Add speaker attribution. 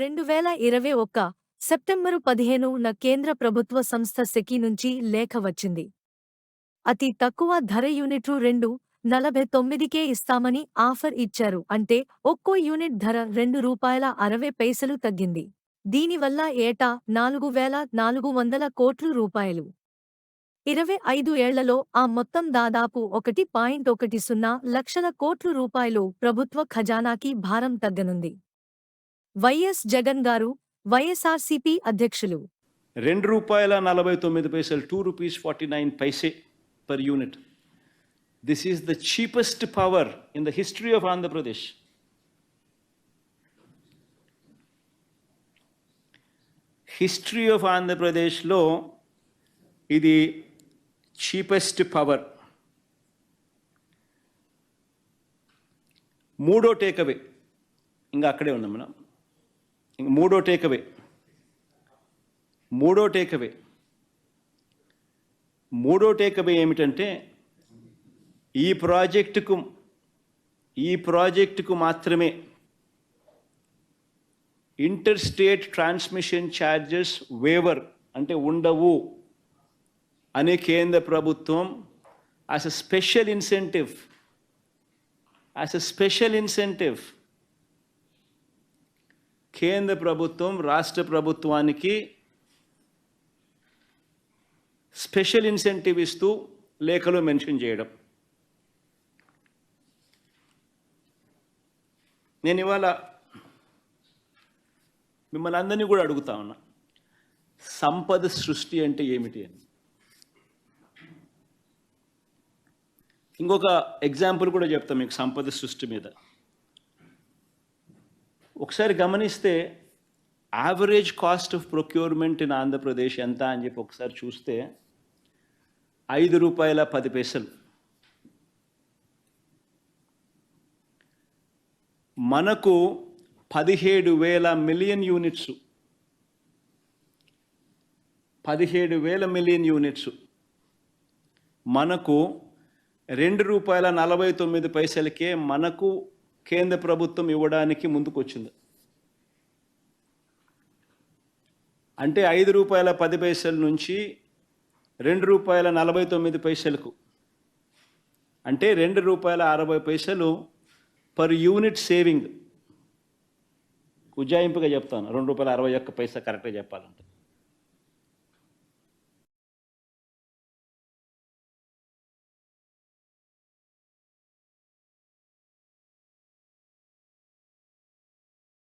Speaker 1: రెండు వేల ఇరవై ఒక్క సెప్టెంబరు పదిహేనున కేంద్ర ప్రభుత్వ సంస్థ సెకీ నుంచి లేఖ వచ్చింది. అతి తక్కువ ధర యూనిట్లు రెండు నలభై తొమ్మిదికే ఇస్తామని ఆఫర్ ఇచ్చారు. అంటే ఒక్కో యూనిట్ ధర రెండు రూపాయల అరవై పైసలు తగ్గింది. దీనివల్ల ఏటా నాలుగు వేల నాలుగు వందల కోట్లు రూపాయలు. ఇరవై ఐదు ఏళ్ళలో ఆ మొత్తం దాదాపు ఒకటి పాయింట్ ఒకటి సున్నా లక్షల కోట్లు రూపాయలు ప్రభుత్వ ఖజానాకి భారం తగ్గనుంది. వైఎస్ జగన్ గారు వైఎస్ఆర్సీపీ అధ్యక్షులు.
Speaker 2: రెండు రూపాయల నలభై తొమ్మిది పైసలు two rupees forty nine paise per unit this is the cheapest power in the history of Andhra Pradesh history of ఆంధ్రప్రదేశ్లో ఇది చీపెస్ట్ పవర్ మూడో టేకవే ఇంకా అక్కడే ఉన్నాం మనం. మూడో టేకవే మూడో టేకవే మూడో టేకవే ఏమిటంటే ఈ ప్రాజెక్టుకు ఈ ప్రాజెక్టుకు మాత్రమే inter state transmission charges waiver అంటే ఉండవు అనే కేంద్ర ప్రభుత్వం as a special incentive as a special incentive కేంద్ర ప్రభుత్వం రాష్ట్ర ప్రభుత్వానికి స్పెషల్ ఇన్సెంటివ్ ఇస్తూ లేఖలో మెన్షన్ చేయడం. నేను ఇవాళ మిమ్మల్ని అందరినీ కూడా అడుగుతా ఉన్నా. సంపద సృష్టి అంటే ఏమిటి అని. ఇంకొక ఎగ్జాంపుల్ కూడా చెప్తాం మీకు సంపద సృష్టి మీద. ఒకసారి గమనిస్తే average cost of procurement in Andhra Pradesh ఎంత అని చెప్పి ఒకసారి చూస్తే ఐదు రూపాయల పది పైసలు. మనకు పదిహేడు వేల మిలియన్ యూనిట్స్. పదిహేడు వేల మిలియన్ యూనిట్స్. మనకు రెండు రూపాయల నలభై తొమ్మిది పైసలకే మనకు కేంద్ర ప్రభుత్వం ఇవ్వడానికి ముందుకొచ్చింది. అంటే ఐదు రూపాయల పది పైసల నుంచి రెండు రూపాయల నలభై తొమ్మిది పైసలకు అంటే రెండు రూపాయల అరవై పైసలు పర్ యూనిట్ సేవింగ్. ఉజ్జాయింపుగా చెప్తాను రెండు రూపాయల అరవై ఒక్క పైసా కరెక్ట్గా చెప్పాలంటే.